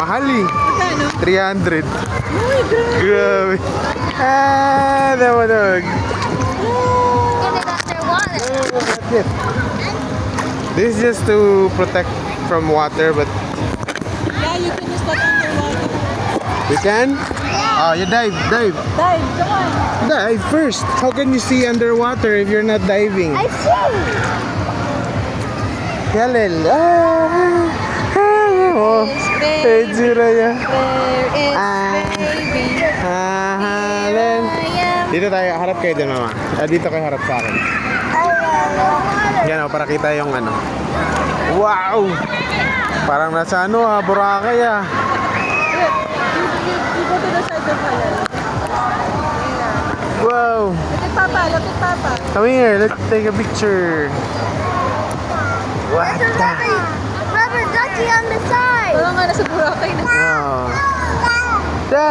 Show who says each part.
Speaker 1: mahal eh.
Speaker 2: Magkano?
Speaker 1: 300.
Speaker 2: Uy, grabe.
Speaker 1: Grabe. Ah, This is just to protect from water, but
Speaker 2: Yeah, you can underwater.
Speaker 1: we can? Oh, you dive, dive.
Speaker 2: Dive, come on.
Speaker 1: Dive first. How can you see underwater if you're not diving?
Speaker 3: I see.
Speaker 1: Ah, Jiraya. Ah. Ah, Halen. Dito tayo, harap kayo din, mama. Ah, dito kayo harap sa akin. Yan, oh, para kita yung ano. Wow! Parang nasa ano ah, Boracay ah.
Speaker 2: Side of Halal.
Speaker 1: Wow!
Speaker 2: Look at Papa, look at Papa.
Speaker 1: Come here, let's take a picture. What the?
Speaker 3: rubber ducky on the side.
Speaker 2: Parang nga nasa Boracay na.
Speaker 1: Wow. Da!